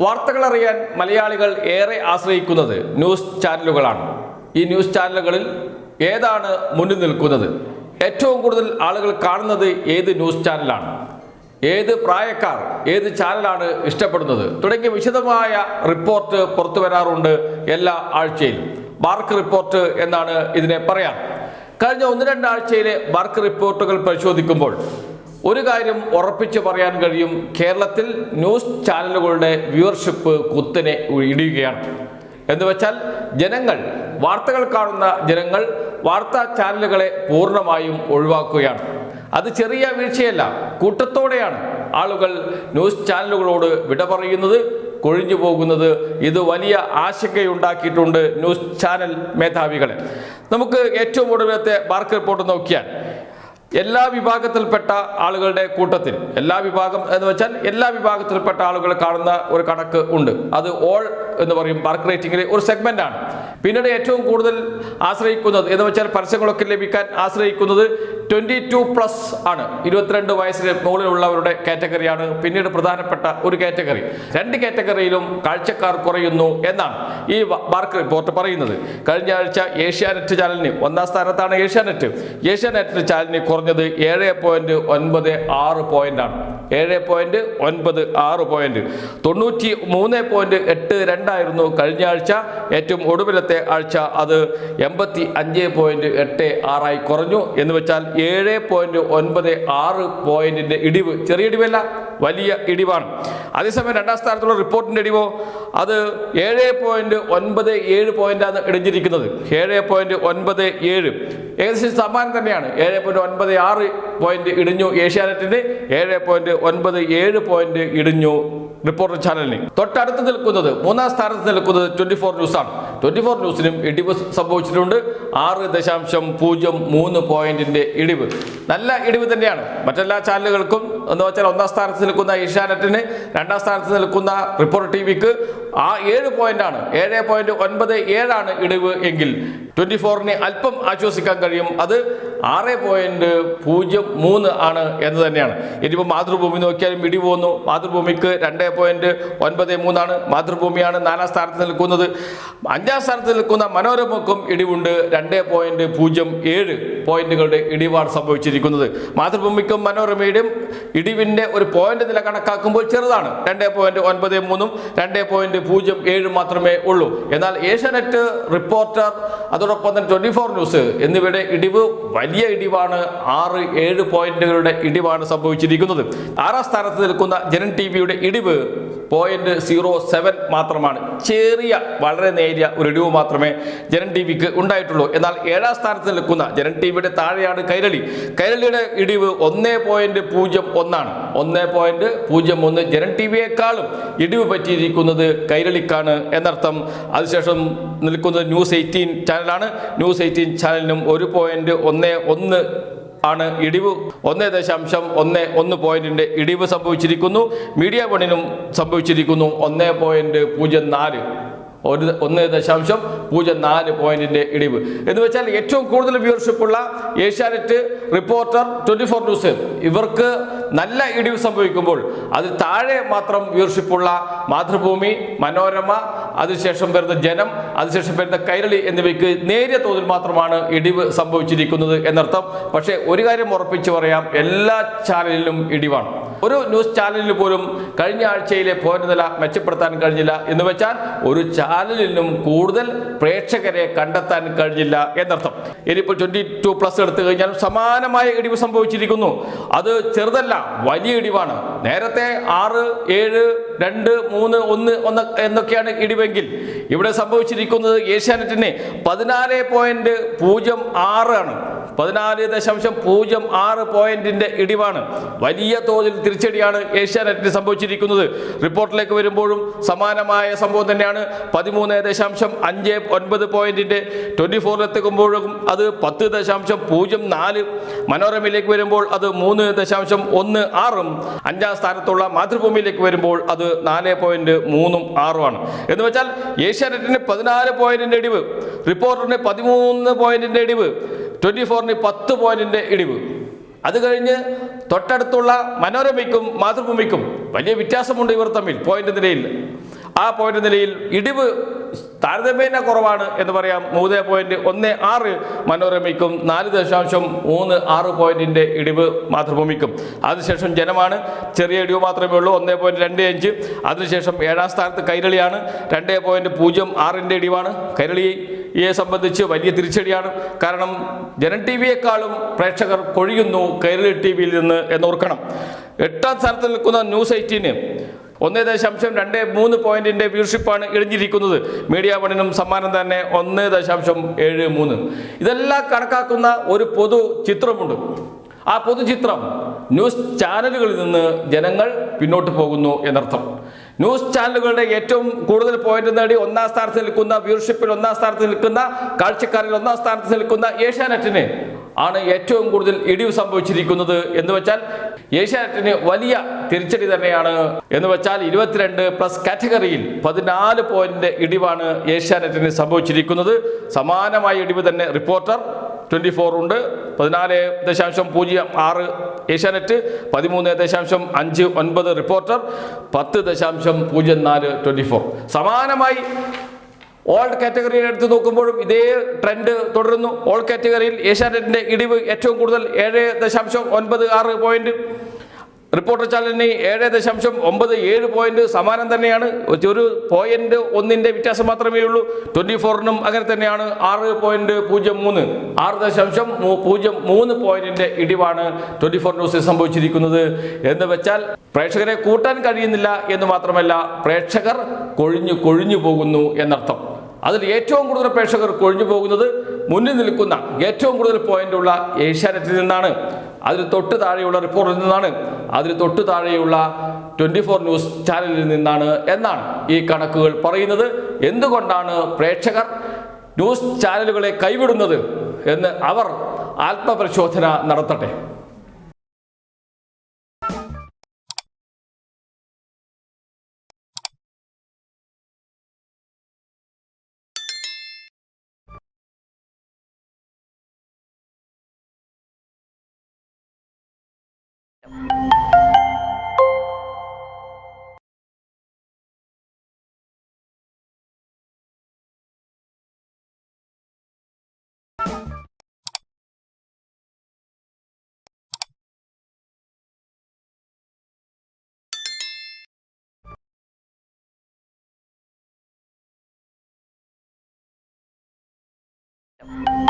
വാർത്തകൾ അറിയാൻ മലയാളികൾ ഏറെ ആശ്രയിക്കുന്നത് ന്യൂസ് ചാനലുകളാണ്. ഈ ന്യൂസ് ചാനലുകളിൽ ഏതാണ് മുന്നിൽ നിൽക്കുന്നത്? ഏറ്റവും കൂടുതൽ ആളുകൾ കാണുന്നത് ഏത് ന്യൂസ് ചാനലാണ്? ഏത് പ്രായക്കാർ ഏത് ചാനലാണ് ഇഷ്ടപ്പെടുന്നത്? തുടങ്ങിയ വിശദമായ റിപ്പോർട്ട് പുറത്തു വരാറുണ്ട് എല്ലാ ആഴ്ചയിലും. ബാർക്ക് റിപ്പോർട്ട് എന്നാണ് ഇതിനെ പറയാം കഴിഞ്ഞ ഒന്ന് രണ്ടാഴ്ചയിലെ ബാർക്ക് റിപ്പോർട്ടുകൾ പരിശോധിക്കുമ്പോൾ ഒരു കാര്യം ഉറപ്പിച്ച് പറയാൻ കഴിയും. കേരളത്തിൽ ന്യൂസ് ചാനലുകളുടെ വ്യൂവർഷിപ്പ് കുത്തിനെ ഇടിയുകയാണ്. എന്ന് വെച്ചാൽ ജനങ്ങൾ വാർത്തകൾ കാണുന്ന ജനങ്ങൾ വാർത്താ ചാനലുകളെ പൂർണമായും ഒഴിവാക്കുകയാണ്. അത് ചെറിയ വീഴ്ചയല്ല കൂട്ടത്തോടെയാണ് ആളുകൾ ന്യൂസ് ചാനലുകളോട് വിട പറയുന്നത് കൊഴിഞ്ഞു പോകുന്നത്. ഇത് വലിയ ആശങ്കയുണ്ടാക്കിയിട്ടുണ്ട് ന്യൂസ് ചാനൽ മേധാവികളെ. നമുക്ക് ഏറ്റവും ഒടുവിലത്തെ വാർക്ക് റിപ്പോർട്ട് നോക്കിയാൽ എല്ലാ വിഭാഗത്തിൽപ്പെട്ട ആളുകളുടെ കൂട്ടത്തിൽ എല്ലാ വിഭാഗം എന്ന് വെച്ചാൽ എല്ലാ വിഭാഗത്തിൽപ്പെട്ട ആളുകൾ കാണുന്ന ഒരു കണക്ക് ഉണ്ട്. അത് ഓൾ എന്ന് പറയും മാർക്ക് റേറ്റിംഗിലെ ഒരു സെഗ്മെന്റ് ആണ്. പിന്നീട് ഏറ്റവും കൂടുതൽ ആശ്രയിക്കുന്നത് എന്ന് വെച്ചാൽ പരസ്യങ്ങളൊക്കെ ലഭിക്കാൻ ആശ്രയിക്കുന്നത് ട്വന്റി ടു പ്ലസ് ആണ്. ഇരുപത്തിരണ്ട് വയസ്സിന് മുകളിലുള്ളവരുടെ കാറ്റഗറിയാണ് പിന്നീട് പ്രധാനപ്പെട്ട ഒരു കാറ്റഗറി. രണ്ട് കാറ്റഗറിയിലും കാഴ്ചക്കാർ കുറയുന്നു എന്നാണ് ഈ മാർക്ക് റിപ്പോർട്ട് പറയുന്നത്. കഴിഞ്ഞ ആഴ്ച ഏഷ്യാനെറ്റ് ചാനലിന് ഒന്നാം സ്ഥാനത്താണ് ഏഷ്യാനെറ്റ്. ഏഷ്യാനെറ്റ് ചാനലിന് കുറഞ്ഞത് ഏഴ് പോയിന്റ് ഒൻപത് ആറ് പോയിന്റ് ആണ് ഏഴ് പോയിന്റ് ഒൻപത് ആറ് പോയിന്റ്. തൊണ്ണൂറ്റി മൂന്ന് പോയിന്റ് എട്ട് രണ്ടായിരുന്നു കഴിഞ്ഞ ആഴ്ച ഏറ്റവും ഒടുവിലത്തെ ആഴ്ച അത് എൺപത്തി അഞ്ച് പോയിന്റ് എട്ട് ആറായി കുറഞ്ഞു. എന്ന് വെച്ചാൽ ഏഴ് പോയിന്റ് ഒൻപത് ആറ് പോയിന്റിന്റെ ഇടിവ്. ചെറിയ ഇടിവല്ല വലിയ ഇടിവാണ്. അതേസമയം രണ്ടാം സ്ഥാനത്തുള്ള റിപ്പോർട്ടിന്റെ ഇടിവോ അത് ഏഴ് പോയിന്റ് ഒൻപത് ഏഴ് പോയിന്റാണ് ഇടിഞ്ഞിരിക്കുന്നത്. ഏഴ് പോയിന്റ് ഒൻപത് ഏഴ്. ഏകദേശം സമാനം തന്നെയാണ്. ഏഴ് പോയിന്റ് ഒൻപത് ആറ് പോയിന്റ് ഇടിഞ്ഞു ഏഷ്യാനെറ്റിന് ഏഴ് പോയിന്റ് ഒൻപത് ഏഴ് പോയിന്റ് ഇടിഞ്ഞു റിപ്പോർട്ടർ ചാനലിന്. തൊട്ടടുത്ത് നിൽക്കുന്നത് മൂന്നാം സ്ഥാനത്ത് നിൽക്കുന്നത് ട്വന്റി ഫോർ ന്യൂസ് ആണ് ട്വന്റി ഫോർ ന്യൂസിനും ഇടിവ് സംഭവിച്ചിട്ടുണ്ട്. ആറ് ദശാംശം പൂജ്യം മൂന്ന് പോയിന്റിന്റെ ഇടിവ്. നല്ല ഇടിവ് തന്നെയാണ്. മറ്റെല്ലാ ചാനലുകൾക്കും എന്ന് വെച്ചാൽ ഒന്നാം സ്ഥാനത്ത് നിൽക്കുന്ന ഏഷ്യാനെറ്റിന് രണ്ടാം സ്ഥാനത്ത് നിൽക്കുന്ന റിപ്പോർട്ടർ ടി വിക്ക് ആ ഏഴ് പോയിന്റ് ആണ് ഏഴ് പോയിന്റ് ഒൻപത് ഏഴാണ് ഇടിവ് എങ്കിൽ ട്വന്റി ഫോറിന് അല്പം ആശ്വസിക്കാൻ കഴിയും. അത് ആറ് പോയിന്റ് പൂജ്യം മൂന്ന് ആണ് എന്ന് തന്നെയാണ്. ഇനിയിപ്പോൾ മാതൃഭൂമി നോക്കിയാലും ഇടി പോകുന്നു. മാതൃഭൂമിക്ക് രണ്ട് പോയിന്റ് ഒൻപത് മൂന്നാണ്. മാതൃഭൂമിയാണ് നാലാം സ്ഥാനത്ത് നിൽക്കുന്നത്. അഞ്ചാം സ്ഥാനത്ത് നിൽക്കുന്ന മനോരമക്കും ഇടിവുണ്ട്. രണ്ട് പോയിന്റ് പൂജ്യം ഏഴ് പോയിന്റുകളുടെ ഇടിവാണ് സംഭവിച്ചിരിക്കുന്നത്. മാതൃഭൂമിക്കും മനോരമയുടെയും ഇടിവിന്റെ ഒരു പോയിന്റ് നില കണക്കാക്കുമ്പോൾ ചെറുതാണ്. രണ്ട് പോയിന്റ് ഒൻപത് മൂന്നും രണ്ട് പോയിന്റ് പൂജ്യം ഏഴും മാത്രമേ ഉള്ളൂ. എന്നാൽ ഏഷ്യാനെറ്റ് റിപ്പോർട്ടർ അതോടൊപ്പം തന്നെ ട്വന്റി ഫോർ ന്യൂസ് എന്നിവയുടെ ഇടിവ് വലിയ ഇടിവാണ്. ആറ് ഏഴ് പോയിന്റുകളുടെ ഇടിവാണ് സംഭവിച്ചിരിക്കുന്നത്. ആറാം സ്ഥാനത്ത് നിൽക്കുന്ന ജനൻ ടി വിയുടെ ഇടിവ് പോയിന്റ് സീറോ സെവൻ മാത്രമാണ്. ചെറിയ വളരെ നേരിയ ഒരു ഇടിവ് മാത്രമേ ജനൻ ടി വിക്ക് ഉണ്ടായിട്ടുള്ളൂ. എന്നാൽ ഏഴാം സ്ഥാനത്ത് നിൽക്കുന്ന ജനൻ ടി വിയുടെ താഴെയാണ് കൈരളി. കൈരളിയുടെ ഇടിവ് ഒന്നേ പോയിന്റ് പൂജ്യം ഒന്നാണ്. ഒന്നേ പോയിന്റ് പൂജ്യം ഒന്ന് ജനൻ ടി വിയേക്കാളും ഇടിവ് പറ്റിയിരിക്കുന്നത് കൈരളിക്കാണ് എന്നർത്ഥം. അതിനുശേഷം നിൽക്കുന്നത് ന്യൂസ് എയ്റ്റീൻ ചാനലാണ്. ന്യൂസ് എയ്റ്റീൻ ചാനലിനും ഒരു പോയിന്റ് ഒന്ന് ഒന്ന് ആണ് ഇടിവ്. ഒന്ന് ദശാംശം ഒന്ന് ഒന്ന് പോയിന്റിന്റെ ഇടിവ് സംഭവിച്ചിരിക്കുന്നു. മീഡിയ വണിനും സംഭവിച്ചിരിക്കുന്നു. ഒന്ന് പോയിന്റ് പൂജ്യം നാല്. ഒരു ഒന്ന് ദശാംശം പൂജ്യം നാല് പോയിന്റിന്റെ ഇടിവ്. എന്ന് വെച്ചാൽ ഏറ്റവും കൂടുതൽ വ്യൂവർഷിപ്പ് ഉള്ള Asianet reporter twenty four news ഇവർക്ക് നല്ല ഇടിവ് സംഭവിക്കുമ്പോൾ അതിൽ താഴെ മാത്രം വ്യൂവർഷിപ്പ് ഉള്ള മാതൃഭൂമി മനോരമ അതിനുശേഷം വരുന്ന ജനം അതിനുശേഷം വരുന്ന കൈരളി എന്നിവയ്ക്ക് നേരിയ തോതിൽ മാത്രമാണ് ഇടിവ് സംഭവിച്ചിരിക്കുന്നത് എന്നർത്ഥം. പക്ഷേ ഒരു കാര്യം ഉറപ്പിച്ചു പറയാം എല്ലാ ചാനലിലും ഇടിവാണ്. ഒരു ന്യൂസ് ചാനലിന് പോലും കഴിഞ്ഞ ആഴ്ചയിലെ പോയിന്റ് നില മെച്ചപ്പെടുത്താൻ കഴിഞ്ഞില്ല എന്ന് വെച്ചാൽ ഒരു ചാനലിനും കൂടുതൽ പ്രേക്ഷകരെ കണ്ടെത്താൻ കഴിഞ്ഞില്ല എന്നർത്ഥം. ഇനിയിപ്പോൾ ട്വന്റി ടു പ്ലസ് എടുത്തു കഴിഞ്ഞാൽ സമാനമായ ഇടിവ് സംഭവിച്ചിരിക്കുന്നു. അത് ചെറുതല്ല വലിയ ഇടിവാണ്. നേരത്തെ ആറ് ഏഴ് രണ്ട് മൂന്ന് ഒന്ന് ഒന്ന് എന്നൊക്കെയാണ് ഇടിവെങ്കിൽ. ഇവിടെ സംഭവിച്ചിരിക്കുന്നത് ഏഷ്യാനെറ്റിന് പതിനാല് പോയിന്റ് പൂജ്യം ആറ് ആണ്. പതിനാല് ദശാംശം പൂജ്യം ആറ് പോയിന്റിന്റെ ഇടിവാണ്. വലിയ തോതിൽ തിരിച്ചടിയാണ് ഏഷ്യാനെറ്റിന് സംഭവിച്ചിരിക്കുന്നത്. റിപ്പോർട്ടിലേക്ക് വരുമ്പോഴും സമാനമായ സംഭവം തന്നെയാണ്. പതിമൂന്ന് ദശാംശം അഞ്ച് ഒൻപത് പോയിന്റിന്റെ ട്വന്റി ഫോറിലെത്തുമ്പോഴും അത് പത്ത് ദശാംശം പൂജ്യം നാല്. മനോരമയിലേക്ക് വരുമ്പോൾ അത് മൂന്ന് ദശാംശം ഒന്ന് ആറും. അഞ്ചാം സ്ഥാനത്തുള്ള മാതൃഭൂമിയിലേക്ക് വരുമ്പോൾ അത് നാല് പോയിന്റ് മൂന്നും ആറുമാണ് എന്ന് വെച്ചാൽ ഏഷ്യാനെറ്റിന് പതിനാല് പോയിന്റിന്റെ ഇടിവ് റിപ്പോർട്ടറിന് പതിമൂന്ന് പോയിന്റിന്റെ ഇടിവ് ട്വന്റി ഫോറിന് പത്ത് പോയിന്റിന്റെ ഇടിവ്. അത് കഴിഞ്ഞ് തൊട്ടടുത്തുള്ള മനോരമയ്ക്കും മാതൃഭൂമിക്കും വലിയ വ്യത്യാസമുണ്ട് ഇവർ തമ്മിൽ പോയിന്റ് നിലയിൽ. ആ പോയിന്റ് നിലയിൽ ഇടിവ് താരതമ്യേന കുറവാണ് എന്ന് പറയാം. മൂന്ന് പോയിന്റ് ഒന്ന് ആറ് മനോരമയ്ക്കും നാല് ദശാംശം മൂന്ന് ആറ് പോയിന്റിന്റെ ഇടിവ് മാതൃഭൂമിക്കും. അതിനുശേഷം ജനമാണ്. ചെറിയ ഇടിവ് മാത്രമേ ഉള്ളൂ. ഒന്ന് പോയിന്റ് രണ്ട് അഞ്ച്. അതിനുശേഷം ഏഴാം സ്ഥാനത്ത് കൈരളിയാണ്. രണ്ട് പോയിന്റ് പൂജ്യം ആറിന്റെ ഇടിവാണ്. കൈരളിയെ സംബന്ധിച്ച് വലിയ തിരിച്ചടിയാണ്. കാരണം ജനൻ ടി വിയെക്കാളും പ്രേക്ഷകർ കൊഴിയുന്നു കൈരളി ടി വിയിൽ നിന്ന് എന്നോർക്കണം എട്ടാം സ്ഥാനത്ത് നിൽക്കുന്ന ന്യൂസ് എയ്റ്റീന് ഒന്ന് ദശാംശം രണ്ട് മൂന്ന് പോയിന്റിന്റെ വ്യൂഷിപ്പാണ് ഇടിഞ്ഞിരിക്കുന്നത്. മീഡിയ വണ്ണിനും സമ്മാനം തന്നെ ഒന്ന് ദശാംശം ഏഴ് മൂന്ന്. ഇതെല്ലാം കണക്കാക്കുന്ന ഒരു പൊതു ചിത്രമുണ്ട്. ആ പൊതുചിത്രം ന്യൂസ് ചാനലുകളിൽ നിന്ന് ജനങ്ങൾ പിന്നോട്ട് പോകുന്നു എന്നർത്ഥം. ന്യൂസ് ചാനലുകളുടെ ഏറ്റവും കൂടുതൽ പോയിന്റ് നേടി ഒന്നാം സ്ഥാനത്ത് നിൽക്കുന്ന വ്യൂഷിപ്പിൽ ഒന്നാം സ്ഥാനത്ത് നിൽക്കുന്ന കാഴ്ചക്കാരിൽ ഒന്നാം സ്ഥാനത്ത് നിൽക്കുന്ന ഏഷ്യാനെറ്റിന് ആണ് ഏറ്റവും കൂടുതൽ ഇടിവ് സംഭവിച്ചിരിക്കുന്നത് എന്ന് വെച്ചാൽ ഏഷ്യാനെറ്റിന് വലിയ തിരിച്ചടി തന്നെയാണ് എന്ന് വെച്ചാൽ ഇരുപത്തിരണ്ട് പ്ലസ് കാറ്റഗറിയിൽ പതിനാല് പോയിന്റ് ഇടിവാണ് ഏഷ്യാനെറ്റിന് സംഭവിച്ചിരിക്കുന്നത്. സമാനമായ ഇടിവ് തന്നെ റിപ്പോർട്ടർ ട്വന്റി ഫോർ ഉണ്ട്. പതിനാല് ദശാംശം പൂജ്യം ആറ് ഏഷ്യാനെറ്റ് പതിമൂന്ന് ദശാംശം അഞ്ച് ഒൻപത് റിപ്പോർട്ടർ പത്ത് ദശാംശം പൂജ്യം നാല് ട്വന്റി ഫോർ സമാനമായി ഓൾഡ് കാറ്റഗറിയിൽ എടുത്ത് നോക്കുമ്പോഴും ഇതേ ട്രെൻഡ് തുടരുന്നു. ഓൾ കാറ്റഗറിയിൽ ഏഷ്യാനെറ്റിന്റെ ഇടിവ് ഏറ്റവും കൂടുതൽ ഏഴ് ദശാംശം ഒൻപത് ആറ് പോയിന്റ് റിപ്പോർട്ടർ ചാനലിന് ഏഴ് ദശാംശം ഒമ്പത് ഏഴ് പോയിന്റ് സമാനം തന്നെയാണ്. ഒരു പോയിന്റ് ഒന്നിന്റെ വ്യത്യാസം മാത്രമേ ഉള്ളൂ. ട്വന്റി ഫോറിനും അങ്ങനെ തന്നെയാണ്. ആറ് പോയിന്റ് പൂജ്യം മൂന്ന്. ആറ് ദശാംശം പൂജ്യം മൂന്ന് പോയിന്റിന്റെ ഇടിവാണ് ട്വന്റി ഫോർ ന്യൂസിൽ സംഭവിച്ചിരിക്കുന്നത്. എന്ന് വെച്ചാൽ പ്രേക്ഷകരെ കൂട്ടാൻ കഴിയുന്നില്ല എന്ന് മാത്രമല്ല പ്രേക്ഷകർ കൊഴിഞ്ഞു കൊഴിഞ്ഞു പോകുന്നു എന്നർത്ഥം. അതിൽ ഏറ്റവും കൂടുതൽ പ്രേക്ഷകർ കൊഴിഞ്ഞു പോകുന്നത് മുന്നിൽ നിൽക്കുന്ന ഏറ്റവും കൂടുതൽ പോയിന്റ് ഉള്ള ഏഷ്യാനെറ്റിൽ നിന്നാണ്. അതിൽ തൊട്ട് താഴെയുള്ള റിപ്പോർട്ടിൽ നിന്നാണ്. അതിൽ തൊട്ട് താഴെയുള്ള ട്വന്റി ഫോർ ന്യൂസ് ചാനലിൽ നിന്നാണ് എന്നാണ് ഈ കണക്കുകൾ പറയുന്നത്. എന്തുകൊണ്ടാണ് പ്രേക്ഷകർ ന്യൂസ് ചാനലുകളെ കൈവിടുന്നത് എന്ന് അവർ ആത്മപരിശോധന നടത്തട്ടെ? Música